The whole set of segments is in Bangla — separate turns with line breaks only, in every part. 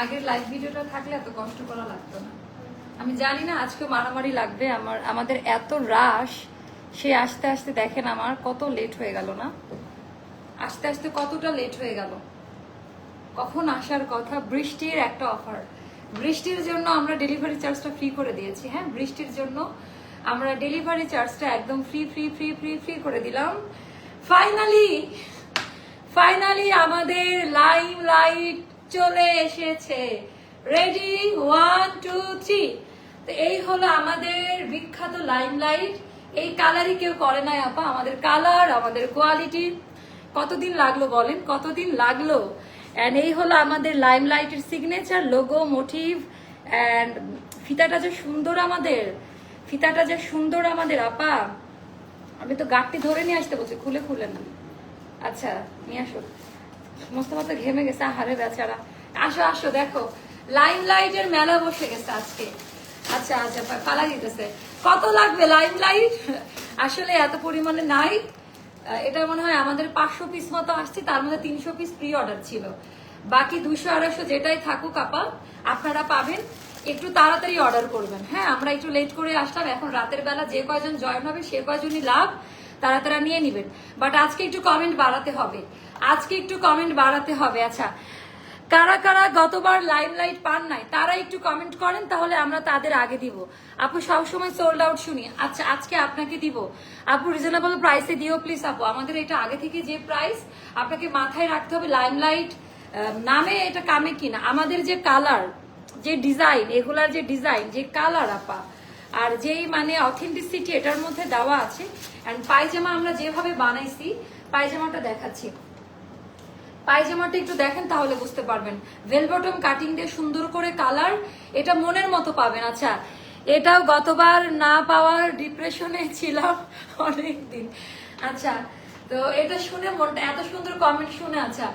আগের লাইভ ভিডিওটা থাকলে এত কষ্ট করা লাগতো না। আমি জানি না আজকে মারামারি লাগবে, আমার, আমাদের এত রাশ সে আসতে আসতে দেখেন আমার কত লেট হয়ে গেল না? আসতে আসতে কতটা লেট হয়ে গেল? কখন আসার কথা? বৃষ্টির একটা অফার বৃষ্টির জন্য আমরা ডেলিভারি চার্জটা ফ্রি করে দিয়েছি হ্যাঁ? বৃষ্টির জন্য আমরা ডেলিভারি চার্জটা একদম free free free free free করে দিলাম। ফাইনালি ফাইনালি আমাদের লাইম লাইট চলে এসেছে। রেডি ওয়ান টু থ্রি তো এই হলো আমাদের বিখ্যাত লাইম লাইট এই কালারই কেউ করে নাই, আপা। আমাদের কালার আমাদের কোয়ালিটি কতদিন লাগল বলেন? কতদিন লাগল? অ্যান্ড এই হলো আমাদের লাইম লাইটের সিগনেচার লোগো মোটিভ অ্যান্ড ফিতাটা যে সুন্দর আমাদের। ফিতাটা যে সুন্দর আমাদের, আপা। আমি তো গাঠটি ধরে নিয়ে আসতে বলছি, খুলে খুলে না। আচ্ছা নিয়ে আসো। মোস্তফা তো ঘেমে গেছে, আহারে বেচারা। আসো আসো, দেখো। লাইম লাইটের মেলা বসে গেছে আজকে। আচ্ছা আচ্ছা পালা দিতেছে। কত লাগবে লাইম লাইট আসলে এত পরিমাণে নাই। এটা মনে হয় আমাদের পাঁচশো পিস মতো আসছে, তার মধ্যে তিনশো পিস প্রি অর্ডার ছিল। বাকি দুশো আড়াইশো যেটাই থাকুক আপা আপনারা পাবেন। একটু তাড়াতাড়ি অর্ডার করবেন। হ্যাঁ আমরা একটু লেট করে আসলাম। এখন রাতের বেলা যে কয়জন জয়েন হবে, সে কয়জনই লাভ তারা তারা নিয়ে নিবেন। বাট আজকে একটু কমেন্ট বাড়াতে হবে। আজকে একটু কমেন্ট বাড়াতে হবে। আচ্ছা কারা কারা গতবার লাইম লাইট পান নাই, তারা একটু কমেন্ট করেন, তাহলে আমরা তাদের আগে দিব। আপু, সবসময় সোল্ড আউট শুনি। আচ্ছা আজকে আপনাকে দিব। আপু রিজনেবল প্রাইসে দিও প্লিজ আপু। আমাদের এটা আগে থেকে যে প্রাইস আপনাকে মাথায় রাখতে হবে লাইম লাইট নামে এটা কামে কিনা। আমাদের যে কালার যে ডিজাইন এগুলার যে ডিজাইন যে কালার আপা, আর যেই মানে অথেন্টিসিটি এটার মধ্যে দেওয়া আছে অ্যান্ড পায়জামা আমরা যেভাবে বানাইছি, পায়জামাটা দেখাচ্ছি। পায়জামাটা একটু দেখেন তাহলে বুঝতে পারবেন। ভেলবটম কাটিং দিয়ে সুন্দর করে কালার এটা মনের মতো পাবেন। আচ্ছা এটাও গতবার না পাওয়ার ডিপ্রেশনে ছিলাম অনেক দিন আচ্ছা তো এটা শুনে মনটা এত সুন্দর কমেন্ট শুনে আচ্ছা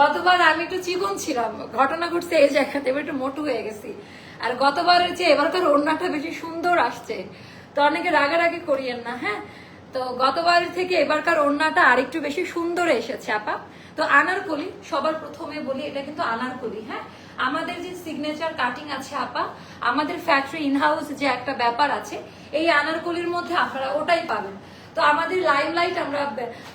গতবার আমি একটু চিকন ছিলাম, ঘটনা ঘটছে এই জায়গাতে, এবার একটু মোটু হয়ে গেছি। আর গতবারের চেয়ে এবারকার ওড়নাটা বেশি সুন্দর আসছে। তো অনেকে রাগারাগি করিয়েন না হ্যাঁ? তো গতবার থেকে এবারকার ওড়নাটা আরেকটু বেশি সুন্দর এসেছে, আপা। তো আনারকলি, সবার প্রথমে বলি, এটা কিন্তু আনারকলি হ্যাঁ? আমাদের যে সিগনেচার কাটিং আছে, আপা, আমাদের ফ্যাক্টরি ইনহাউস যে একটা ব্যাপার আছে, এই আনারকলির মধ্যে আপনারা ওটাই পাবেন। তো আমাদের লাইভ লাইট আমরা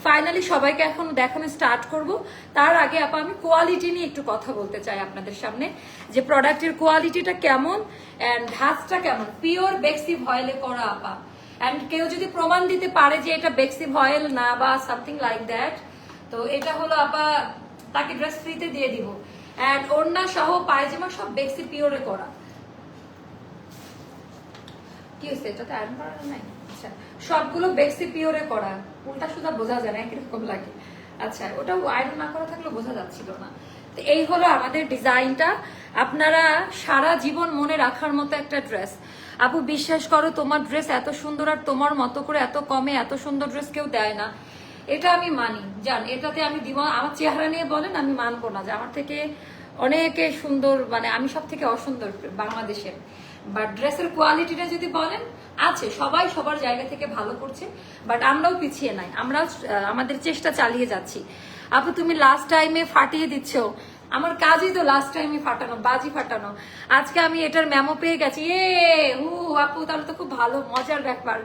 ফাইনালি সবাইকে এখন দেখানো স্টার্ট করব। তার আগে, আপা, আমি কোয়ালিটি নিয়ে একটু কথা বলতে চাই আপনাদের সামনে, যে প্রোডাক্টের কোয়ালিটিটা কেমন অ্যান্ড ধাঁচটা কেমন? পিওর বেক্সি ভয়েলে করা, আপা। অ্যান্ড কেউ যদি প্রমাণ দিতে পারে যে এটা বেক্সি ভয়েল না বা সামথিং লাইক দ্যাট তো এটা হলো আপা, তাকে ড্রেস ফ্রিতে দিয়ে দিব। অ্যান্ড ওড়না সহ পায়জামা সব বেক্সি পিওরে করা। কি হয়েছে এটা তো আয়রন করা নাই? আচ্ছা সবগুলো বেক্সি পিওরে করা। উল্টা সুদা বোঝা যায় না একরকম লাগে। আচ্ছা ওটা আয়রন না করা থাকলে বোঝা যাচ্ছিল না। তো এই হলো আমাদের ডিজাইনটা আপনারা সারা জীবন মনে রাখার মতো একটা ড্রেস আপু বিশ্বাস করো তোমার ড্রেস এত সুন্দর আর তোমার মতো করে এত কমে এত সুন্দর ড্রেস কেউ দেয় না। এটা আমি মানি। জান এটাতে আমি দিব আমার চেহারা নিয়ে বলেন আমি মানবো না যে আমার থেকে অনেকে সুন্দর মানে আমি সব থেকে অসুন্দর বাংলাদেশের। বাট ড্রেসের কোয়ালিটিটা যদি বলেন আছে সবাই সবার জায়গা থেকে ভালো করছে বাট আমরাও পিছিয়ে নাই। আমরাও আহ, আমাদের চেষ্টা চালিয়ে যাচ্ছি। আপু তুমি লাস্ট টাইমে ফাটিয়ে দিচ্ছ আমার কাজই তো লাস্ট টাইমে ফাটানো, বাজি ফাটানো। আজকে আমি এটার মেমো পেয়ে গেছি। এ, হু আপু, তাহলে তো খুব ভালো, মজার ব্যাপার।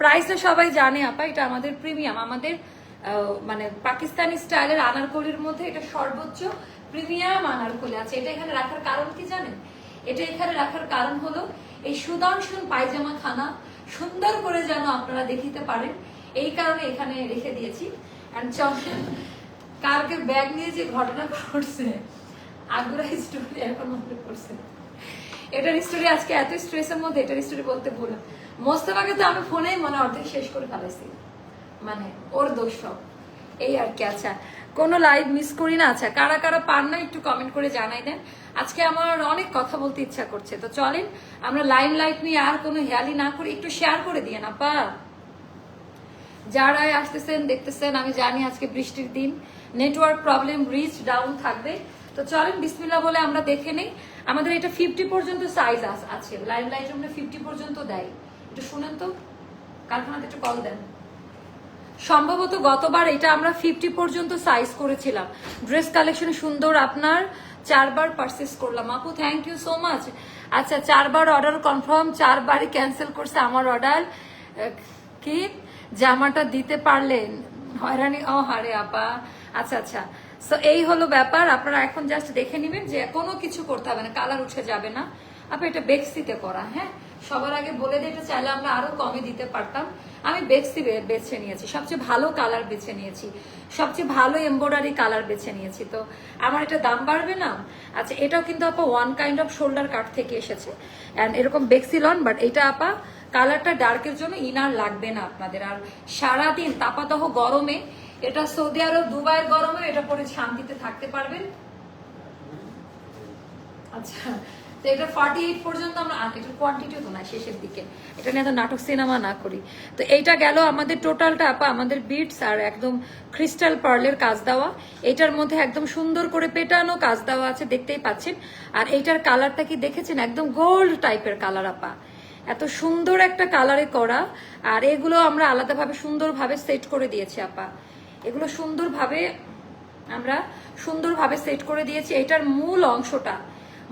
প্রাইস তো সবাই জানে, আপা, এটা আমাদের প্রিমিয়াম আমাদের মানে পাকিস্তানি স্টাইলের আনারকলির মধ্যে এটা সর্বোচ্চ প্রিমিয়াম আনারকলি আছে। এটা এখানে রাখার কারণ কি জানেন? এটা এখানে রাখার কারণ হলো এই সুদর্শন পায়জামা খানা সুন্দর করে যেন আপনারা দেখিতে পারেন। এই কারণে এখানে রেখে দিয়েছি। অ্যান্ড চলেন কালকে ব্যাগ নিয়ে যে ঘটনা ঘটছে আগ্রা স্টোরি এখন মনে পড়ছে। এটার স্টোরি আজকে এত স্ট্রেসের মধ্যে, এটার স্টোরি বলতে ভুল। মোস্তফাকে তো আমি ফোনেই মনে অর্ধেক শেষ করে ফেলেছি। মানে ওর দোষ সব। এই আর কি আচ্ছা। কোনো লাইভ মিস করি না আচ্ছা। কারা কারা পান না, একটু কমেন্ট করে জানাই দেন। আজকে আমার অনেক কথা বলতে ইচ্ছা করছে। তো চলেন, আমরা লাইম লাইট নিয়ে আর কোনো হেয়ালি না করে একটু শেয়ার করে দিয়ে না পা যারাই আসতেছেন, দেখতেছেন, আমি জানি আজকে বৃষ্টির দিন। নেটওয়ার্ক প্রবলেম রিচ ডাউন থাকবে। তো চলেন বিসমিল্লা বলে আমরা দেখে নেই। আমাদের এটা ফিফটি পর্যন্ত সাইজ আছে। লাইভ লাইট আমরা ফিফটি পর্যন্ত দেয়। একটু শুনেন তো। কারখানাতে একটু কল দেন। সম্ভবত গতবার এটা আমরা ফিফটি পর্যন্ত সাইজ করেছিলাম। ড্রেস কালেকশন সুন্দর আপনার চারবার পারচেস করলাম। আপু থ্যাংক ইউ সো মাচ আচ্ছা চারবার অর্ডার কনফার্ম চারবারই ক্যান্সেল করছে আমার অর্ডার কি? জামাটা দিতে পারলেন। হয়রানি, ও হারে আপা। আচ্ছা আচ্ছা। সো এই হলো ব্যাপার। আপনারা এখন জাস্ট দেখে নেবেন যে কোনো কিছু করতে হবে না, কালার উঠে যাবে না। আপনি এটা বেক্সিতে করা হ্যাঁ? সবার আগে বলে এটা চাইলে আমরা আরও কমে দিতে পারতাম। আমি বেক্সি বেছে নিয়েছি। সবচেয়ে ভালো কালার বেছে নিয়েছি। সবচেয়ে ভালো এমব্রয়ডারি কালার বেছে নিয়েছি। তো আমার এটা দাম বাড়বে না? আচ্ছা এটাও কিন্তু আপা one kind of shoulder cut থেকে এসেছে। অ্যান্ড এরকম বেক্সি লন বাট এটা আপা কালারটা ডার্কের জন্য ইনার লাগবে না আপনাদের। আর সারাদিন তাপাতহ গরমে, এটা সৌদি আরব দুবাইয়ের গরমে এটা পরে শান্তিতে থাকতে পারবেন। আচ্ছা তো এটা ফর্টি এইট পর্যন্ত আমরা এটার কোয়ান্টিটিও তো না শেষের দিকে। এটা নিয়ে তো নাটক সিনেমা না করি। তো এইটা গেল আমাদের টোটালটা আপা, আমাদের বিটস আর একদম ক্রিস্টাল পার্লের কাজ দেওয়া। এটার মধ্যে একদম সুন্দর করে পেটানো কাজ দেওয়া আছে, দেখতেই পাচ্ছেন। আর এইটার কালারটা কি দেখেছেন? একদম গোল্ড টাইপের কালার আপা। এত সুন্দর একটা কালারে করা। আর এগুলো আমরা আলাদাভাবে সুন্দরভাবে সেট করে দিয়েছি, আপা। এগুলো সুন্দরভাবে আমরা সুন্দরভাবে সেট করে দিয়েছি। এটার মূল অংশটা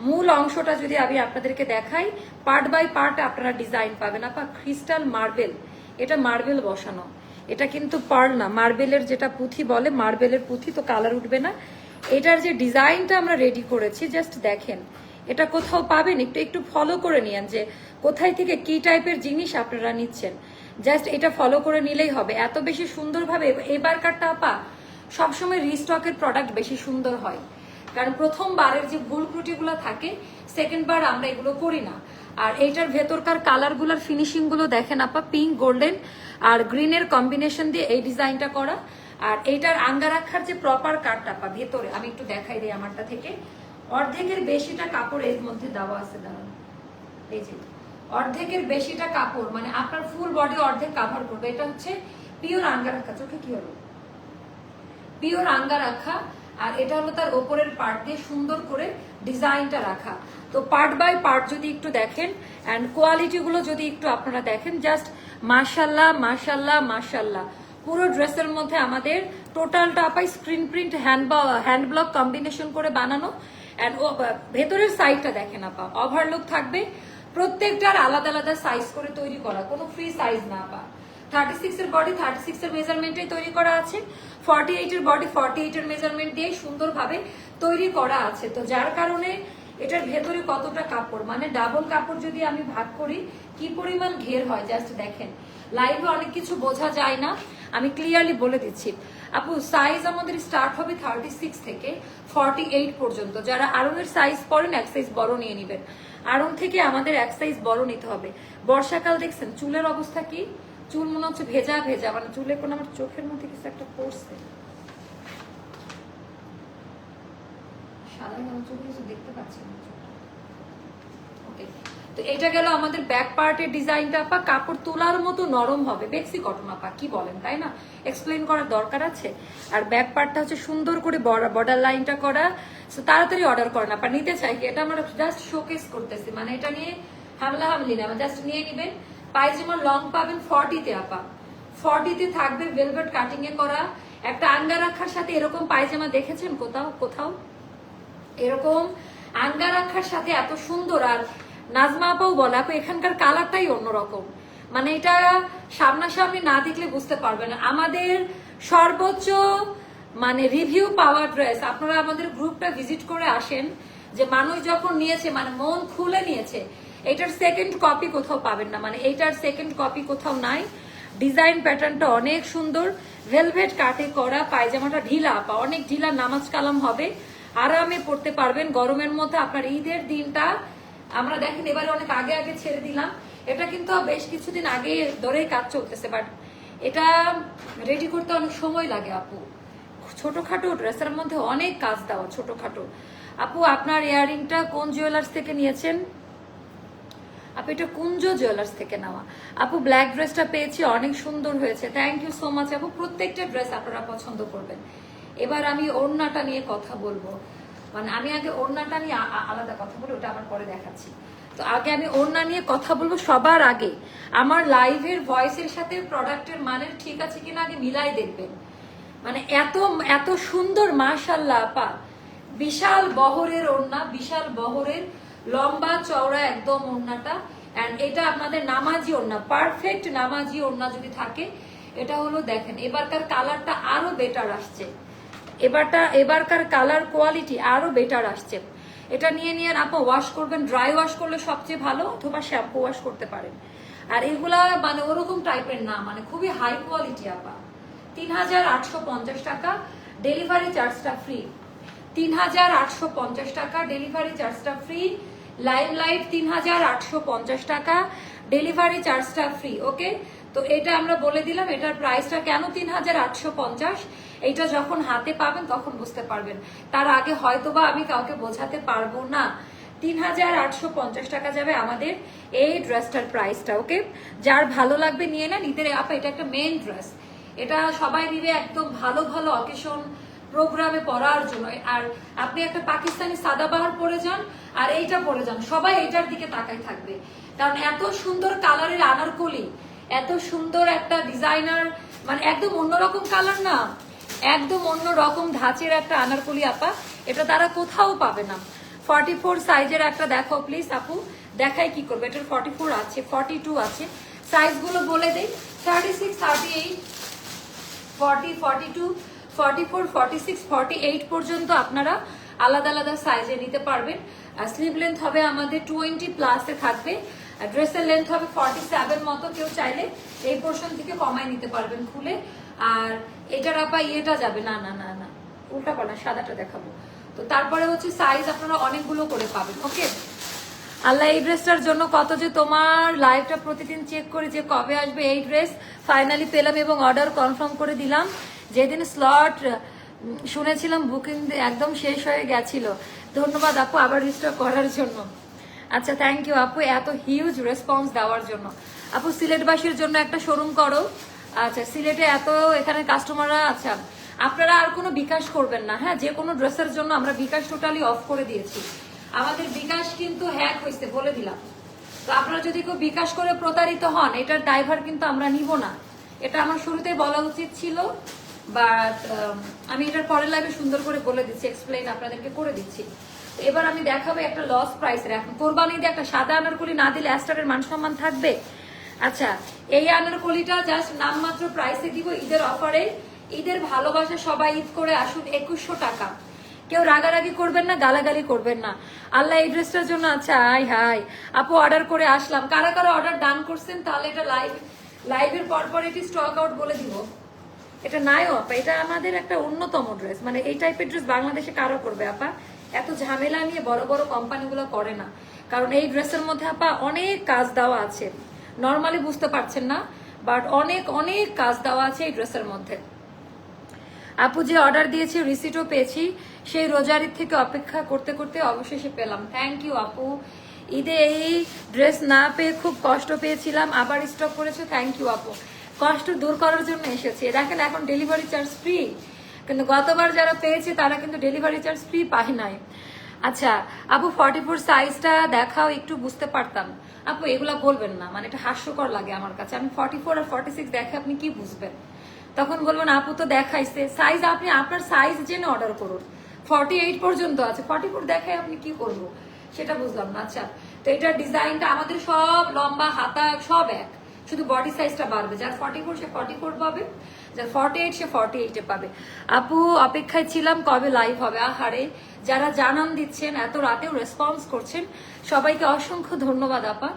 মূল অংশটা যদি আমি আপনাদেরকে দেখাই পার্ট বাই পার্ট আপনারা ডিজাইন পাবেন। আপা ক্রিস্টাল মার্বেল এটা মার্বেল বসানো। এটা কিন্তু পার না মার্বেলের যেটা পুঁথি বলে মার্বেলের পুঁথি, তো কালার উঠবে না। এটার যে ডিজাইনটা আমরা রেডি করেছি জাস্ট দেখেন। এটা কোথাও পাবেন? একটু একটু ফলো করে নিয়েন যে কোথায় থেকে কি টাইপের জিনিস আপনারা নিচ্ছেন। জাস্ট এটা ফলো করে নিলেই হবে। এত বেশি সুন্দরভাবে এবার কারটা আপা, সবসময় রিস্টকের প্রোডাক্ট বেশি সুন্দর হয়। কারণ প্রথমবারের যে ভুল ত্রুটিগুলো থাকে সেকেন্ড বার আমরা এগুলো করি না। আর এইটার ভেতরকার কালারগুলোর ফিনিশিংগুলো দেখেন আপা পিঙ্ক গোল্ডেন আর গ্রিনের কম্বিনেশন দিয়ে এই ডিজাইনটা করা। আর এইটার আঙ্গা রাখার যে প্রপার কাটটা আপা, ভেতরে, আমি একটু দেখাই দিই আমারটা থেকে। অর্ধেকের বেশিটা কাপড় এর মধ্যে দেওয়া আছে, দাঁড়ান। এই যে, অর্ধেকের বেশিটা কাপড় মানে আপনার ফুল বডি অর্ধেক কাভার করবে। এটা হচ্ছে পিওর আঙ্গা রাখা চোখে কি হলো? পিওর আঙ্গা রাখা আর এটা হলো তার ওপরের পার্ট দিয়ে সুন্দর করে ডিজাইনটা রাখা। তো পার্ট বাই পার্ট যদি একটু দেখেন অ্যান্ড কোয়ালিটি গুলো যদি একটু আপনারা দেখেন জাস্ট মাশাল্লাহ মাশাল্লাহ মাশাল্লাহ। পুরো ড্রেসের মধ্যে আমাদের টোটালটা আপাই screen print hand hand block combination করে বানানো। অ্যান্ড ভেতরের সাইডটা দেখেন আপা ওভারলুক থাকবে। প্রত্যেকটার আলাদা আলাদা সাইজ করে তৈরি করা, কোনো ফ্রি সাইজ না আপা। থার্টি সিক্স এর বডি থার্টি সিক্স এর মেজারমেন্টে তৈরি করা আছে। ফর্টি এইট এর বডি ফর্টি এইট এর মেজারমেন্ট দিয়ে সুন্দরভাবে তৈরি করা আছে। তো যার কারণে এটার ভেতরে কতটা কাপড়? মানে ডাবল কাপড় যদি আমি ভাগ করি, কি পরিমাণ ঘের হয়? জাস্ট দেখেন। লাইভে অনেক কিছু বোঝা যায় না। আমি ক্লিয়ারলি বলে দিচ্ছি। আপু সাইজ আমাদের স্টার্ট হবে থার্টি সিক্স থেকে ফর্টি এইট পর্যন্ত। যারা আরঙের সাইজ পড়েন এক সাইজ বড় নিয়ে নেবেন। আড়ং থেকে আমাদের এক সাইজ বড় নিতে হবে। বর্ষাকাল দেখছেন, চুলের অবস্থা কি? চুল মনে হচ্ছে ভেজা ভেজা। মানে চুলে কোন আমার চোখের মধ্যে কিছু একটা পড়ছে। নরম হবে। কি বলেন, তাই না? এক্সপ্লেন করার দরকার আছে। আর ব্যাক হচ্ছে সুন্দর করে বর্ডার করা। তাড়াতাড়ি অর্ডার করেন আপা নিতে চাই এটা আমরা জাস্ট শোকেস করতেছি। মানে এটা নিয়ে হামলা, হামলি না। জাস্ট নিয়ে নিবেন। পায়জামা লং পাবেন ফর্টিতে আপা। ফর্টিতে থাকবে ভেলভেট কাটিং এ করা। একটা আঙ্গা রাখার সাথে এরকম পায়জামা দেখেছেন কোথাও? কোথাও? এরকম আঙ্গা রাখার সাথে এত সুন্দর আর নাজমা আপাও বলে এখানকার কালারটাই অন্যরকম। মানে এটা সামনাসামনি না দেখলে বুঝতে পারবেন আমাদের সর্বোচ্চ মানে রিভিউ পাওয়া ড্রেস আপনারা আমাদের গ্রুপটা ভিজিট করে আসেন, যে মানুষ যখন নিয়েছে মানে মন খুলে নিয়েছে এটার সেকেন্ড কপি কোথাও পাবেন না। মানে এইটার সেকেন্ড কপি কোথাও নাই। ডিজাইন প্যাটার্নটা অনেক সুন্দর। ভেলভেট কাটে করা পায়জামাটা ঢিলা, পা, অনেক ঢিলা নামাজ কালাম হবে। আরামে পড়তে পারবেন। গরমের মধ্যে আপনার ঈদের দিনটা আমরা দেখেন, এবারে অনেক আগে আগে ছেড়ে দিলাম। এটা কিন্তু বেশ কিছুদিন আগে ধরেই কাজ চলতেছে বাট এটা রেডি করতে অনেক সময় লাগে, আপু। ছোটখাটো ড্রেসের মধ্যে অনেক কাজ দেওয়া, ছোটখাটো। আপু, আপনার ইয়ারিংটা কোন জুয়েলার্স থেকে নিয়েছেন? আপু, এটা কুঞ্জ জুয়েলার্স থেকে নেওয়া। আপু ব্ল্যাক ড্রেসটা পেয়েছি, অনেক সুন্দর হয়েছে। থ্যাংক ইউ সো মাচ আপু। প্রত্যেকটা ড্রেস আপনারা পছন্দ করবেন। এবার আমি ওড়নাটা নিয়ে কথা বলব। মানে আমি আগে ওড়নাটা নিয়ে আলাদা কথা বলি, ওটা আমার পরে দেখাচ্ছি। তো আগে আমি ওড়না নিয়ে কথা বলব সবার আগে। আমার লাইভের ভয়েসের সাথে প্রোডাক্টের মানের ঠিক আছে কিনা আগে মিলাই দেখবেন। মানে এত এত সুন্দর মাশাল্লাহ আপা। বিশাল বহরের ওড়না, বিশাল বহরের লম্বা চওড়া একদম ওড়নাটা। অ্যান্ড এটা আপনাদের নামাজি ওড়না পারফেক্ট নামাজি ওড়না যদি থাকে, এটা হলো দেখেন, এবারকার কালারটা আরও বেটার আসছে। এবারটা, এবারকার কালার কোয়ালিটি আরও বেটার আসছে। এটা নিয়ে নিয়ে আপা ওয়াশ করবেন ড্রাই ওয়াশ করলে সবচেয়ে ভালো, অথবা শ্যাম্পু ওয়াশ করতে পারেন। আর এগুলা মানে ওরকম টাইপের না মানে খুবই হাই কোয়ালিটি আপা। তিন হাজার আটশো পঞ্চাশ টাকা ডেলিভারি চার্জটা ফ্রি তিন হাজার আটশো পঞ্চাশ টাকা ডেলিভারি চার্জটা ফ্রি লাইম লাইট তিন হাজার আটশো পঞ্চাশ টাকা ডেলিভারি চার্জটা ফ্রি ওকে তো এটা আমরা বলে দিলাম, এটার প্রাইসটা কেন তিন হাজার আটশো পঞ্চাশ? এইটা যখন হাতে পাবেন তখন বুঝতে পারবেন। তার আগে হয়তোবা আমি কাউকে বোঝাতে পারব না। তিন হাজার আটশো পঞ্চাশ টাকা যাবে আমাদের এই ড্রেসটার প্রাইসটা ওকে যার ভালো লাগবে নিয়ে নেন ঈদের আপা, এটা একটা মেন ড্রেস এটা সবাই নিবে একদম ভালো ভালো অকেশন প্রোগ্রামে পড়ার জন্য। আর আপনি একটা পাকিস্তানি সাদাবাহার পরে যান, আর এইটা পরে যান। সবাই এইটার দিকে তাকাই থাকবে। কারণ এত সুন্দর কালারের আনারকলি, এত সুন্দর একটা ডিজাইনার মানে একদম অন্যরকম কালার না, একদম অন্য রকম ধাঁচের একটা আনারকলি আপা, এটা তারা কোথাও পাবে না। ফর্টি ফোর সাইজের একটা দেখো প্লিজ আপু, দেখাই কি করবে। এটার ফর্টি ফোর আছে ফর্টি টু আছে সাইজগুলো বলে দেই thirty six thirty eight forty forty two forty four forty six forty eight পর্যন্ত আপনারা আলাদা আলাদা সাইজে নিতে পারবেন। আর স্লিভ লেন্থ হবে আমাদের টোয়েন্টি প্লাসে থাকবে। আর ড্রেসের লেন্থ হবে ফর্টি সেভেন মতো কেউ চাইলে এই পোর্শন থেকে কমায় নিতে পারবেন খুলে। আর এটার আপা ইয়েটা যাবে, না না না না উল্টা পাল্টা সাদাটা দেখাবো। তো তারপরে হচ্ছে সাইজ আপনারা অনেকগুলো করে পাবেন ওকে আল্লাহ এই ড্রেসটার জন্য কত যে তোমার লাইভটা প্রতিদিন চেক করে যে কবে আসবে এই ড্রেস ফাইনালি পেলাম এবং অর্ডার কনফার্ম করে দিলাম। যেদিন স্লট শুনেছিলাম বুকিং একদম শেষ হয়ে গেছিল। ধন্যবাদ আপু আবার রিস্টোর করার জন্য। আচ্ছা থ্যাংক ইউ আপু, এত হিউজ রেসপন্স দেওয়ার জন্য। আপু, সিলেটবাসীর জন্য একটা শোরুম করো। আচ্ছা সিলেটে এত এখানে কাস্টমাররা আচ্ছা আপনারা আর কোনো বিকাশ করবেন না হ্যাঁ? যে কোনো ড্রেসের জন্য আমরা বিকাশ টোটালি অফ করে দিয়েছি। আমাদের বিকাশ কিন্তু হ্যাক হয়েছে বলে দিলাম। তো আপনারা যদি কেউ বিকাশ করে প্রতারিত হন, এটার ড্রাইভার কিন্তু আমরা নিব না। এটা আমার শুরুতে বলা উচিত ছিল। বাট আমি এটার পরের লাইভে সুন্দর করে বলে দিচ্ছি এক্সপ্লেইন আপনাদেরকে করে দিচ্ছি। এবার আমি দেখাবো একটা লস প্রাইসের এখন কোরবানি দিয়ে একটা সাদা আনারকলি না দিলে অ্যাস্টারের মান সম্মান থাকবে? আচ্ছা এই আনারকলিটা জাস্ট নামমাত্র প্রাইসে দিব ঈদের অফারে ঈদের ভালোবাসা সবাই ঈদ করে আসুন একুশশো টাকা। কেউ রাগারাগি করবেন না, গালাগালি করবেন না। আল্লাহ এই ড্রেসটার জন্য আচ্ছা হাই হাই আপু অর্ডার করে আসলাম। কারা কারা অর্ডার ডান করছেন তাহলে এটা লাইভ লাইভের পর পর এটি স্টক আউট বলে দিব। এটা নাইও আপা এটা আমাদের একটা অন্যতম ড্রেস মানে এই টাইপের ড্রেস বাংলাদেশে কারও করবে আপা? এত ঝামেলা নিয়ে বড় বড় কোম্পানিগুলো করে না। কারণ এই ড্রেসের মধ্যে, আপা, অনেক কাজ দেওয়া আছে। নর্মালি বুঝতে পারছেন না বাট অনেক অনেক কাজ দেওয়া আছে এই ড্রেসের মধ্যে। আপু যে অর্ডার দিয়েছি রিসিটও পেয়েছি, সেই রোজারির থেকে অপেক্ষা করতে করতে অবশেষে পেলাম। থ্যাংক ইউ আপু। ঈদে এই ড্রেস না পেয়ে খুব কষ্ট পেয়েছিলাম, আবার স্টক করেছ? থ্যাংক ইউ আপু। কষ্ট দূর করার জন্য এসেছি। দেখেন, এখন ডেলিভারি চার্জ ফ্রি কিন্তু গতবার যারা পেয়েছে, তারা কিন্তু ডেলিভারি চার্জ ফ্রি পায় নাই। আচ্ছা আপু ফর্টি ফোর সাইজটা দেখাও, একটু বুঝতে পারতাম। আপু, এগুলা বলবেন না মানে এটা হাস্যকর লাগে আমার কাছে। আমি ফর্টি ফোর আর ফর্টি সিক্স দেখে আপনি কি বুঝবেন? তখন বলবেন, আপু তো দেখাইছে। সাইজ আপনি আপনার সাইজ জেনে অর্ডার করুন। ফর্টি এইট পর্যন্ত আছে। ফর্টি ফোর দেখায় আপনি কি করব? সেটা বুঝলাম না। আচ্ছা তো এটার ডিজাইনটা আমাদের সব লম্বা, হাতা, সব এক। শুধু বডি সাইজটা বাড়বে। যার ফর্টি ফোর সে ফর্টি ফোর পাবে। যার ফর্টি এইট সে ফর্টি এইটে পাবে। আপু, অপেক্ষায় ছিলাম কবে লাইভ হবে? আহারে, যারা জানান দিচ্ছেন, এত রাতেও রেসপন্স করছেন, সবাইকে অসংখ্য ধন্যবাদ, আপা।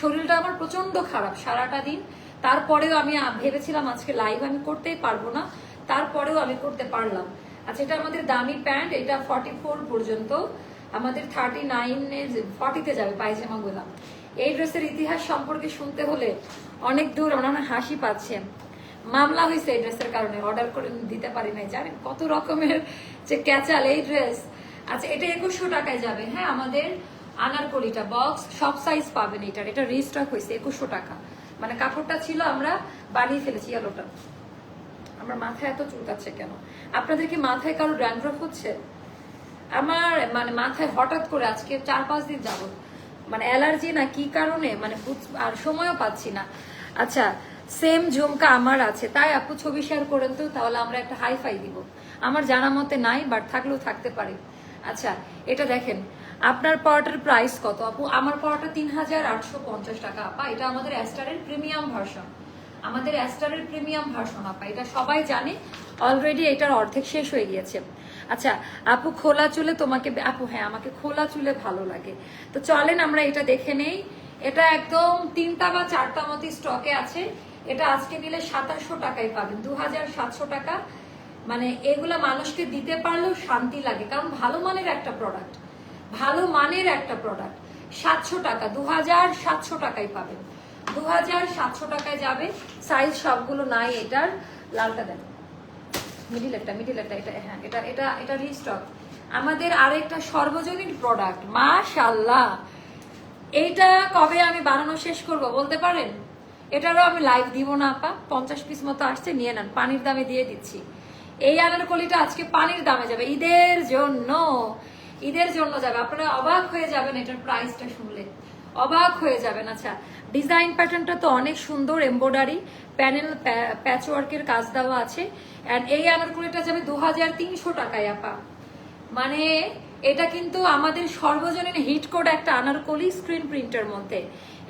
শরীরটা আমার প্রচণ্ড খারাপ সারাটা দিন। তারপরেও আমি ভেবেছিলাম আজকে লাইভ আমি করতেই পারব না। তারপরেও আমি করতে পারলাম। আচ্ছা এটা আমাদের দামি প্যান্ট, এটা ফর্টি ফোর পর্যন্ত। আমাদের থার্টি নাইনে ফর্টিতে যাবে, পায়জামা গোলাম এই ড্রেসের ইতিহাস সম্পর্কে শুনতে হলে অনেক দূর ওনার হাসি পাচ্ছে। মামলা হয়েছে এই ড্রেসের কারণে অর্ডার করে দিতে পারি নাই। জানেন কত রকমের যে ক্যাচাল এই ড্রেস আচ্ছা এটা একুশশো টাকায় যাবে। হ্যাঁ আমাদের আনারকলিটা বক্স সব সাইজ পাবেন এটার। এটা রিস্টক হয়েছে একুশশো টাকা। মানে কাপড়টা ছিল আমরা বানিয়ে ফেলেছি ইয়েলোটা আমার মাথায় এত চুলকাচ্ছে কেন? আপনাদের কি মাথায় কারও ড্যান্ড্রফ হচ্ছে? আমার মানে মাথায় হঠাৎ করে আজকে চার পাঁচ দিন যাব মানে অ্যালার্জি না কি কারণে? মানে আর সময়ও পাচ্ছি না। আচ্ছা সেম ঝুমকা আমার আছে। তাই আপু ছবি শেয়ার করেন তো, তাহলে আমরা একটা হাই ফাই দিব। আমার জানা মতে নাই বাট থাকলেও থাকতে পারে। আচ্ছা এটা দেখেন, আপনার পাওয়াটার প্রাইস কত? আপু, আমার পাওয়াটা তিন হাজার আটশো পঞ্চাশ টাকা, আপা। এটা আমাদের অ্যাস্টারের প্রিমিয়াম ভার্সন আমাদের অ্যাস্টারের প্রিমিয়াম ভার্সন আপা। এটা সবাই জানে। অলরেডি এটার অর্ধেক শেষ হয়ে গিয়েছে। আচ্ছা আপু খোলা চুলে তোমাকে আপু হ্যাঁ আমাকে খোলা চুলে ভালো লাগে। তো চলেন আমরা এটা দেখে নেই। এটা একদম তিনটা বা চারটা মতো স্টকে আছে। এটা আজকে নিলে সাতাশশো টাকায় পাবেন দু হাজার সাতশো টাকা। মানে এগুলা মানুষকে দিতে পারলেও শান্তি লাগে, কারণ ভালো মানের একটা প্রোডাক্ট ভালো মানের একটা প্রোডাক্ট সাতশো টাকা দু হাজার সাতশো টাকায় পাবেন। দু হাজার সাতশো টাকায় যাবে সাইজ সবগুলো নাই এটার। লালটা দেন মিডিল একটা মিডিল একটা এটা হ্যাঁ এটা এটা এটা রিস্টক আমাদের আরেকটা সর্বজনীন প্রোডাক্ট মাশাল্লাহ এইটা কবে আমি বানানো শেষ করব বলতে পারেন? এটারও আমি লাইভ দিব না, আপা। পঞ্চাশ পিস মতো আসছে, নিয়ে নেন, পানির দামে দিয়ে দিচ্ছি। এই আনারকলিটা আজকে পানির দামে যাবে, ঈদের জন্য। ঈদের জন্য যাবে। আপনারা অবাক হয়ে যাবেন এটার প্রাইসটা শুনলে। অবাক হয়ে যাবেন আচ্ছা। ডিজাইন প্যাটার্নটা তো অনেক সুন্দর এমব্রয়ডারি প্যানেল প্যাচ ওয়ার্কের কাজ দেওয়া আছে। অ্যান্ড এই আনারকলিটা যাবে দু হাজার তিনশো টাকায় আপা। মানে এটা কিন্তু আমাদের সর্বজনীন হিট কোড একটা আনারকলি স্ক্রিন প্রিন্টের মধ্যে।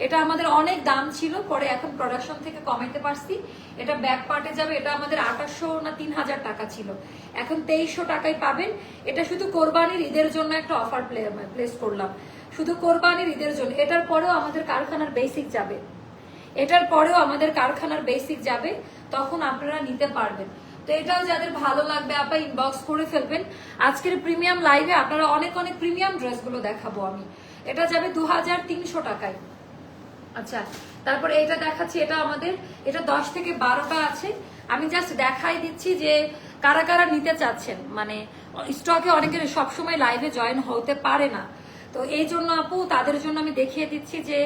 এটা আমাদের অনেক দাম ছিল, পরে এখন প্রোডাকশন থেকে কমাইতে পারছি। এটা ব্যাক পার্টে যাবে, এটা আমাদের আঠাশশো না তিন হাজার টাকা ছিল। এখন তেইশশো টাকায় পাবেন। এটা শুধু কোরবানির ঈদের জন্য একটা অফার প্লেস করলাম। শুধু কোরবানির ঈদের জন্য। এটার পরেও আমাদের কারখানার বেসিক যাবে। এটার পরেও আমাদের কারখানার বেসিক যাবে, তখন আপনারা নিতে পারবেন। তো এটাও যাদের ভালো লাগবে, আপা ইনবক্স করে ফেলবেন। আজকের প্রিমিয়াম লাইভে আপনারা অনেক অনেক প্রিমিয়াম ড্রেসগুলো দেখাবো আমি। এটা যাবে দু হাজার তিনশো টাকায়। আচ্ছা তারপরে এটা দেখাচ্ছি, এটা আমাদের, এটা দশ থেকে বারোটা আছে। আমি জাস্ট দেখাই দিচ্ছি যে কারা কারা নিতে চাচ্ছেন। মানে স্টকে অনেকের সবসময় লাইভে জয়েন হতে পারে না। তো এই জন্য আপু, তাদের জন্য আমি দেখিয়ে দিচ্ছি যে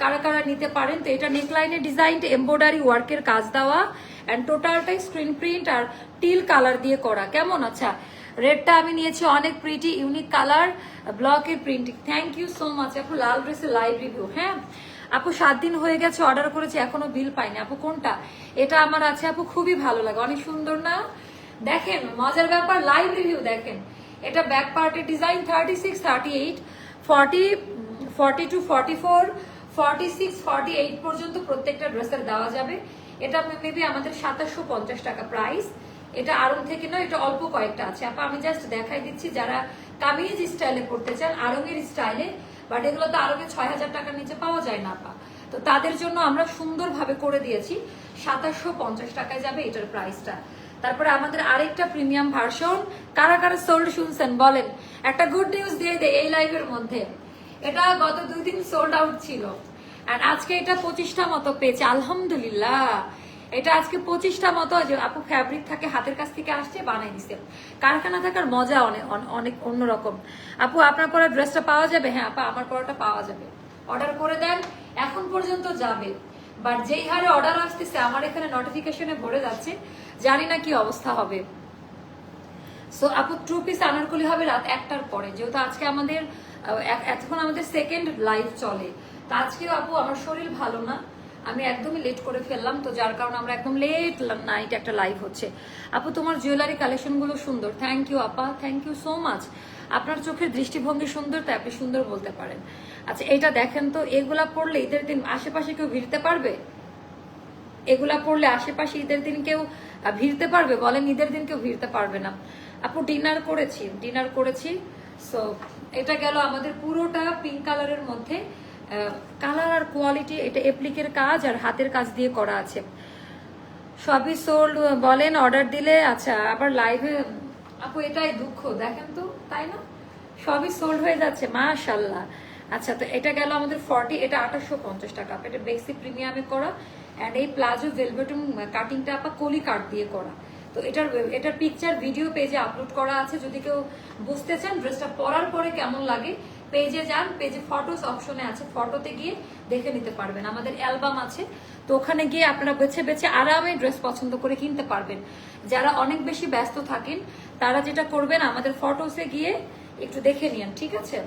কারা কারা নিতে পারেন, তো এটা নেকলাইনের ডিজাইন এমব্রয়ডারি ওয়ার্কের কাজ দেওয়া অ্যান্ড টোটালটাই স্ক্রিন প্রিন্ট আর টিল কালার দিয়ে করা। কেমন? আচ্ছা রেডটা আমি নিয়েছি, অনেক প্রিটি ইউনিক কালার ব্লকের printing thank you so much আপু, লাল ড্রেসের লাইভ রিভিউ হ্যাঁ? আপু, সাত দিন হয়ে গেছে অর্ডার করেছি, এখনও বিল পাইনি। আপু, কোনটা? এটা আমার আছে, আপু, খুবই ভালো লাগে, অনেক সুন্দর না? দেখেন, মজার ব্যাপার লাইভ রিভিউ দেখেন। এটা ব্যাক পার্টের design thirty six thirty eight forty forty two forty four forty six forty eight পর্যন্ত প্রত্যেকটা ড্রেসের দেওয়া যাবে। এটা আমাদের পঞ্চাশ টাকা প্রাইস এটা থেকে এটা অল্প কয়েকটা আছে। আমি জাস্ট দেখাই দিচ্ছি, যারা কামিজ স্টাইলে চান স্টাইলে বাট এগুলো তো ছয় হাজার টাকার নিচে পাওয়া যায় না, আপা। তো তাদের জন্য আমরা সুন্দরভাবে করে দিয়েছি, সাতাশশো পঞ্চাশ টাকায় যাবে এটার প্রাইসটা তারপরে আমাদের আরেকটা প্রিমিয়াম ভার্সন কারা কারা সোল্ড শুনছেন, বলেন। একটা গুড নিউজ দিয়ে দেয় এই লাইভের মধ্যে। এটা গত দুই দিন সোল্ড আউট ছিল। আর আজকে এটা পঁচিশটা মতো পেয়েছে, আলহামদুলিল্লাহ। এটা আজকে পঁচিশটা মতো আপু ফ্যাব্রিক থাকে, হাতের কাছ থেকে আসছে বানাই দিছে। কারখানা থাকার মজা অনেক অন- অনেক অন্যরকম। আপু, আপনার পরা ড্রেসটা পাওয়া যাবে? হ্যাঁ আপা, আমার পরাটা পাওয়া যাবে। অর্ডার করে দেন, এখন পর্যন্ত যাবে। বাট যেই হারে অর্ডার আসতেছে, আমার এখানে নোটিফিকেশনে ভরে যাচ্ছে, জানি না কি অবস্থা হবে। সো আপু টু পিস আনারকলি হবে রাত একটার পরে। যেহেতু আজকে আমাদের এখন আমাদের সেকেন্ড লাইভ চলে। তো আজকেও আপু, আমার শরীর ভালো না। আমি একদমই লেট করে ফেললাম, তো যার কারণে আমরা একদম লেট নাইট একটা লাইভ হচ্ছে। আপু, তোমার জুয়েলারি কালেকশনগুলো সুন্দর। থ্যাংক ইউ আপা। থ্যাংক ইউ সো মাচ আপনার চোখের দৃষ্টিভঙ্গি সুন্দর, তাই আপনি সুন্দর বলতে পারেন। আচ্ছা এটা দেখেন তো, এগুলা পড়লে ঈদের দিন আশেপাশে কেউ ভিড়তে পারবে? এগুলা পড়লে আশেপাশে ঈদের দিন কেউ ভিড়তে পারবে? বলেন, ঈদের দিন কেউ ভিড়তে পারবে না। আপু ডিনার করেছি ডিনার করেছি সো এটা গেল আমাদের পুরোটা পিঙ্ক কালারের মধ্যে। কালার আর কোয়ালিটি এটা এপ্লিকের কাজ আর হাতের কাজ দিয়ে করা আছে। সবই সোল্ড বলেন অর্ডার দিলে আচ্ছা আবার লাইভে আপু, এটাই দুঃখ, দেখেন তো, তাই না? সবই সোল্ড হয়ে যাচ্ছে মাশাল্লাহ আচ্ছা তো এটা গেল আমাদের ফর্টি এটা আঠাশশো পঞ্চাশ টাকা। এটা বেসিক প্রিমিয়ামে করা। অ্যান্ড এই প্লাজো ভেলভেটম কাটিংটা আপা কলি কাট দিয়ে করা। তো এটার এটার পিকচার ভিডিও পেজে আপলোড করা আছে। যদি কেউ বুঝতে চান ড্রেসটা পরার পরে কেমন লাগে পেজে যান পেজে ফটোস অপশনে আছে। ফটোতে গিয়ে দেখে নিতে পারবেন। আমাদের অ্যালবাম আছে। তো ওখানে গিয়ে আপনারা বেছে বেছে আরামে ড্রেস পছন্দ করে কিনতে পারবেন। যারা অনেক বেশি ব্যস্ত থাকেন, তারা যেটা করবেন, আমাদের ফটোসে গিয়ে একটু দেখে নিন ঠিক আছে?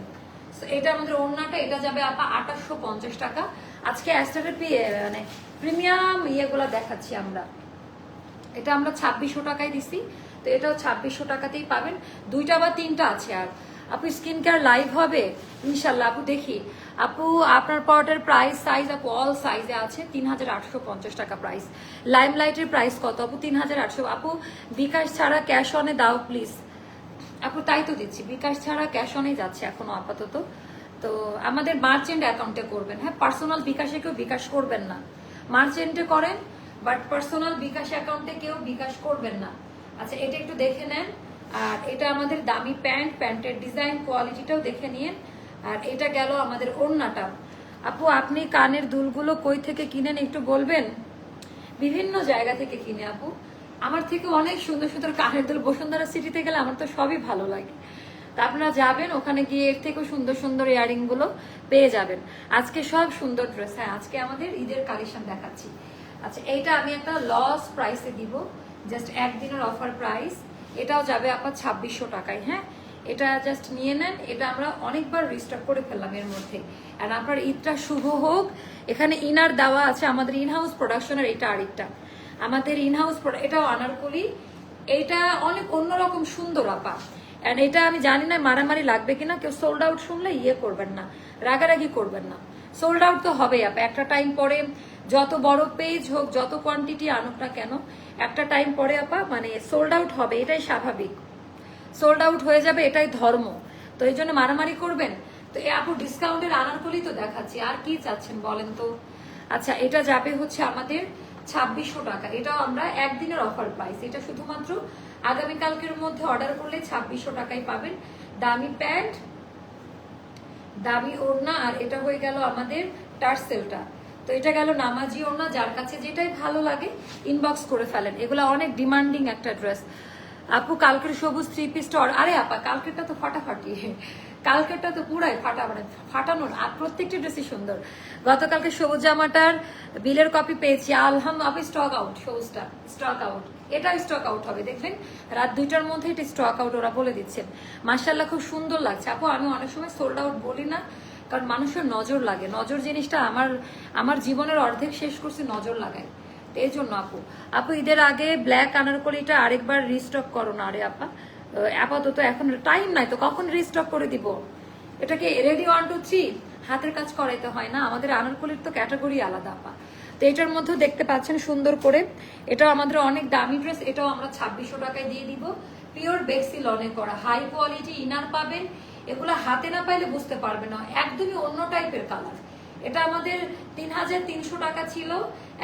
এটা আমাদের ওড়নাটা, এটা যাবে আপা আঠাশশো টাকা। আজকে অ্যাস্টারের মানে প্রিমিয়াম ইয়েগুলো দেখাচ্ছি আমরা। এটা আমরা ছাব্বিশশো টাকায় দিছি। তো এটাও ছাব্বিশশো টাকাতেই পাবেন। দুইটা বা তিনটা আছে আর। আপু স্কিন কেয়ার লাইভ হবে? ইনশাল্লাহ আপু, দেখি। আপু, আপনার প্রোডাক্টের প্রাইস সাইজ আপু অল সাইজে আছে। তিন হাজার আটশো পঞ্চাশ টাকা প্রাইস লাইম লাইটের প্রাইস কত? আপু তিন হাজার আটশো। আপু, বিকাশ ছাড়া ক্যাশ অনে দাও প্লিজ আপু, তাই তো দিচ্ছি। বিকাশ ছাড়া ক্যাশ অনেই যাচ্ছে এখনও আপাতত। তো আমাদের মার্চেন্ট অ্যাকাউন্টে করবেন। হ্যাঁ পার্সোনাল বিকাশে কেউ বিকাশ করবেন না। মার্চেন্টে করেন বাট পার্সোনাল বিকাশ অ্যাকাউন্টে কেউ বিকাশ করবেন না। আচ্ছা এটা একটু দেখে নেন। আর এটা আমাদের দামি প্যান্ট, প্যান্টের ডিজাইন, কোয়ালিটিটাও দেখে নিন। আর এটা গেল আমাদের ওড়নাটা। আপু, আপনি কানের দুলগুলো কই থেকে কিনেন একটু বলবেন? বিভিন্ন জায়গা থেকে কিনে আপু। আমার থেকে অনেক সুন্দর সুন্দর কানের দুল। বসুন্ধরা সিটিতে গেলে আমার তো সবই ভালো লাগে। তা আপনারা যাবেন, ওখানে গিয়ে এর থেকেও সুন্দর সুন্দর ইয়ারিংগুলো পেয়ে যাবেন। আজকে সব সুন্দর ড্রেস হ্যাঁ আজকে আমাদের ঈদের কালেকশন দেখাচ্ছি। আচ্ছা এইটা আমি একটা লস প্রাইসে দিব জাস্ট একদিনের অফার প্রাইস এটাও যাবে আপনার ছাব্বিশশো টাকায় হ্যাঁ? এটা জাস্ট নিয়ে নেন, এটা আমরা অনেকবার রিস্টক করে ফেললাম এর মধ্যে। আর আপনার ঈদটা শুভ হোক, এখানে ইনার দেওয়া আছে, আমাদের ইনহাউস প্রোডাকশনের এটা আরেকটা। আমাদের ইনহাউস এটাও আনারকলি এটা অনেক অন্যরকম সুন্দর, আপা। অ্যান্ড এটা আমি জানি না মারামারি লাগবে কিনা, কেউ সোল্ড আউট শুনলে ইয়ে করবেন না, রাগারাগি করবেন না। সোল্ড আউট তো হবেই, আপা, একটা টাইম পরে যত বড় পেজ হোক, যত কোয়ান্টিটি আনুক না কেন, একটা টাইম পরে আপা মানে সোল্ড আউট হবে, এটাই স্বাভাবিক। সোল্ড আউট হয়ে যাবে, এটাই ধর্ম। তো এই জন্য মারামারি করবেন। তো এ আপু ডিসকাউন্টের আনারকলি তো দেখাচ্ছি, আর কি চাচ্ছেন বলেন তো? আচ্ছা এটা যাবে হচ্ছে আমাদের ছাব্বিশশো টাকা। এটাও আমরা একদিনের অফার প্রাইস এটা শুধুমাত্র আগামীকালকের মধ্যে অর্ডার করলে ছাব্বিশশো টাকায় পাবেন। দামি প্যান্ট, দামি ওড়না, আর এটা হয়ে গেল আমাদের টার্সেলটা তো এটা গেল নামাজি ওড়না, যার কাছে যেটাই ভালো লাগে ইনবক্স করে ফেলেন। এগুলো অনেক ডিমান্ডিং একটা ড্রেস আপু, কালকের সবুজ থ্রি পিস আরে আপা, কালকেরটা তো ফাটাফাটি। কালকেরটা তো পুরাই ফাটা মানে ফাটানোর আর প্রত্যেকটি ড্রেসই সুন্দর। গতকালকে সবুজ জামাটার বিলের কপি পেয়েছি। আলহাম আপনি স্টক আউট সবুজটা স্টক আউট এটা স্টক আউট হবে, দেখবেন? রাত দুইটার মধ্যে এটা স্টক আউট ওরা বলে দিচ্ছেন। মার্শাল্লাহ খুব সুন্দর লাগছে। আপু, আমি অনেক সময় সোল্ড আউট বলি না। কারণ মানুষের নজর লাগে। নজর জিনিসটা আমার আমার জীবনের অর্ধেক শেষ করছি নজর লাগাই তো এই জন্য আপু আপু ঈদের আগে ব্ল্যাক আনারকলিটা আরেকবার রিস্টক করো না আরে আপা। আপাতত এখন টাইম নাই তো কখন রিস্টক করে দিব? এটাকে রেডি ওয়ান টু থ্রি হাতের কাজ করাইতে হয় না, আমাদের আনারকলির তো ক্যাটাগরি আলাদা আপা। তো এটার মধ্যে দেখতে পাচ্ছেন সুন্দর করে। এটাও আমাদের অনেক দামি ড্রেস এটাও আমরা ছাব্বিশশো টাকায় দিয়ে দিব। পিওর বেক্সি লনে করা হাই কোয়ালিটি ইনার পাবেন। এগুলো হাতে না পাইলে বুঝতে পারবে না। একদমই অন্য টাইপের কালার এটা আমাদের তিন হাজার তিনশো টাকা ছিল,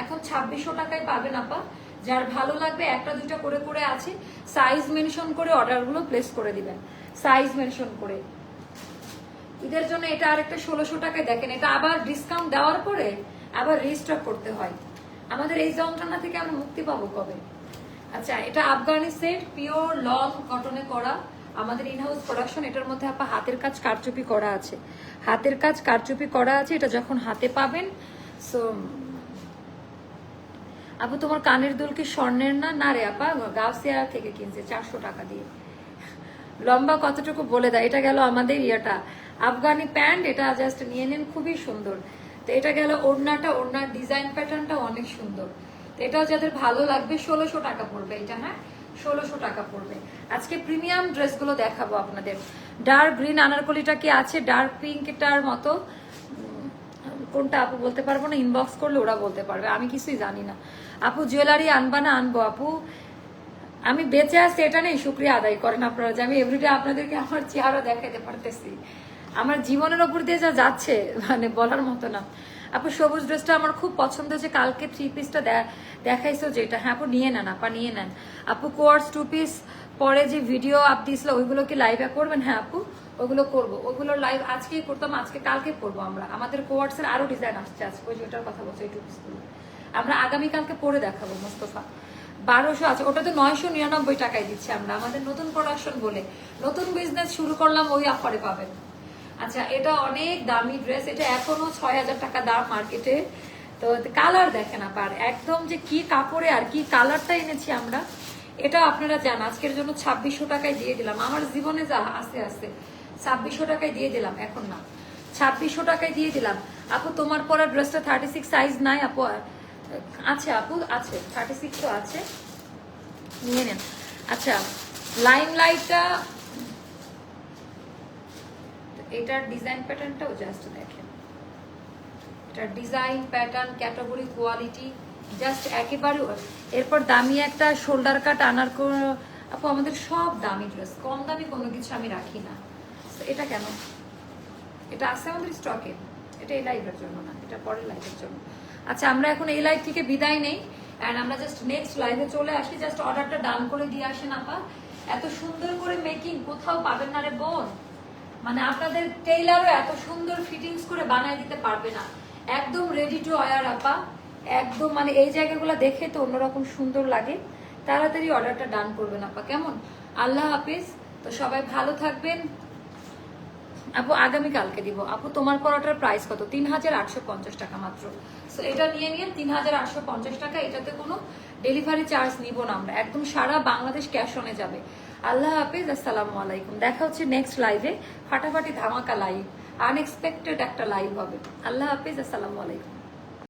এখন ছাব্বিশশো টাকায় পাবেন আপা। যার ভালো লাগবে একটা, দুইটা করে করে আছে। সাইজ মেনশন করে অর্ডারগুলো প্লেস করে দিবেন। সাইজ মেনশন করে। ঈদের জন্য এটা আরেকটা ষোলোশো টাকায় দেখেন। এটা আবার ডিসকাউন্ট দেওয়ার পরে আবার রেজিস্টার করতে হয়। আমাদের এই যন্ত্রণা থেকে আমরা মুক্তি পাবো কবে? আচ্ছা এটা আফগানি সেট পিওর লং কটনে করা। আমাদের ইনহাউস প্রোডাকশন এটার মধ্যে আপা হাতের কাজ কারচুপি করা আছে। হাতের কাজ কারচুপি করা আছে, এটা যখন হাতে পাবেন সো আপু তোমার কানের দুল কি স্বর্ণের না? না রে আপা, গাউসিয়া থেকে কিনছে, চারশো টাকা দিয়ে। লম্বা কতটুকু বলে দেয়? এটা গেল আমাদের ইয়েটা। আফগানি প্যান্ট, এটা জাস্ট নিয়ে নেন, খুবই সুন্দর। তো এটা গেল ওড়নাটা, ওড়নার ডিজাইন প্যাটার্নটা অনেক সুন্দর। এটাও যাদের ভালো লাগবে, ষোলোশো টাকা পড়বে এটা হ্যাঁ? ষোলোশো টাকা পড়বে। আজকে প্রিমিয়াম ড্রেসগুলো দেখাবো আপনাদের। ডার্ক গ্রিন আনারকলিটা কি আছে? ডার্ক পিঙ্কটার মতো। কোনটা আপু বলতে পারব না? ইনবক্স করলে ওরা বলতে পারবে। আমি কিছুই জানি না। আপু জুয়েলারি আনবা না আনব আপু? আমি বেঁচে আছি, এটা নেই, শুক্রিয়া আদায় করেন আপনারা যে আমি এভরিডে আপনাদেরকে আমার চেহারা দেখাতে পারতেছি। আমার জীবনের ওপর দিয়ে যা যাচ্ছে মানে বলার মতো না। আপু, সবুজ ড্রেসটা আমার খুব পছন্দ হয়েছে কালকে থ্রি পিসটা দেখাইছো যেটা হ্যাঁ আপু, নিয়ে নেন, আপা, নিয়ে নেন। আপু কোয়ার্স টু পিস পরে যে ভিডিও আপ দিয়েছিল, ওইগুলো কি লাইভে করবেন? হ্যাঁ আপু, ওগুলো করব। ওগুলো লাইভ আজকেই করতাম, আজকে কালকে করব আমরা। আমাদের কোয়ার্টসের আরও ডিজাইন আসছে আজকে। ওই যেটার কথা বলছো, এই টু পিসগুলো আমরা আগামীকালকে পরে দেখাবো, মোস্তফা। বারোশো আছে, ওটা তো নয়শো নিরানব্বই টাকায় দিচ্ছি আমরা। আমাদের নতুন প্রোডাকশন বলে। নতুন বিজনেস শুরু করলাম, ওই অফারে পাবেন। আচ্ছা এটা অনেক দামি ড্রেস এটা এখনও ছয় হাজার টাকা দাম মার্কেটে তো কালার দেখেন আবার একদম যে কি কাপড়ে আর কি কালারটা এনেছি আমরা, এটা আপনারা জান, আজকের জন্য ছাব্বিশশো টাকায় দিয়ে দিলাম। আমার জীবনে যা আস্তে আস্তে ছাব্বিশশো টাকায় দিয়ে দিলাম, এখন না। ছাব্বিশশো টাকায় দিয়ে দিলাম। আপু, তোমার পরা ড্রেসটা থার্টি সিক্স সাইজ নাই আপু আছে আপু, আছে। থার্টি সিক্স তো আছে। নিয়ে নেন। আচ্ছা লাইম লাইটটা এটার ডিজাইন প্যাটার্নটাও জাস্ট দেখেন। এটার design pattern category quality just একেবারে এরপর দামি একটা শোল্ডার কাট আনার আপু, আমাদের সব দামি ড্রেস কম দামি কোনো কিছু আমি রাখি না। এটা কেন? এটা আছে আমাদের স্টকে এটা এই লাইভের জন্য না, এটা পরের লাইভের জন্য। আচ্ছা আমরা এখন এই লাইভ থেকে বিদায় নেই। অ্যান্ড আমরা জাস্ট নেক্সট লাইভে চলে আসি। জাস্ট অর্ডারটা ডান করে দিয়ে আসেন, আপা। এত সুন্দর করে মেকিং কোথাও পাবেন না রে বোন। মানে আপনাদের টেইলারও এত সুন্দর ফিটিংস করে বানায় দিতে পারবে না। একদম রেডি টু অয়ার আপা। একদম মানে এই জায়গাগুলো দেখে তো অন্যরকম সুন্দর লাগে। তাড়াতাড়ি অর্ডারটা ডান করবেন আপা, কেমন? আল্লাহ হাফিজ। তো সবাই ভালো থাকবেন। আপু আগামী কালকে দিব। আপু, তোমার পরোটার প্রাইস কত? তিন হাজার আটশো পঞ্চাশ টাকা মাত্র। সো এটা নিয়ে নিয়ে তিন হাজার আটশো পঞ্চাশ টাকা। এটাতে কোনো ডেলিভারি চার্জ নিব না আমরা। একদম সারা বাংলাদেশ ক্যাশ অনে যাবে। আল্লাহ হাফিজ, আসসালামু আলাইকুম। দেখা হচ্ছে নেক্সট লাইভে ফাটাফাটি ধামাকা লাইভ আনএক্সপেক্টেড একটা লাইভ হবে। আল্লাহ হাফিজ, আসসালামু আলাইকুম।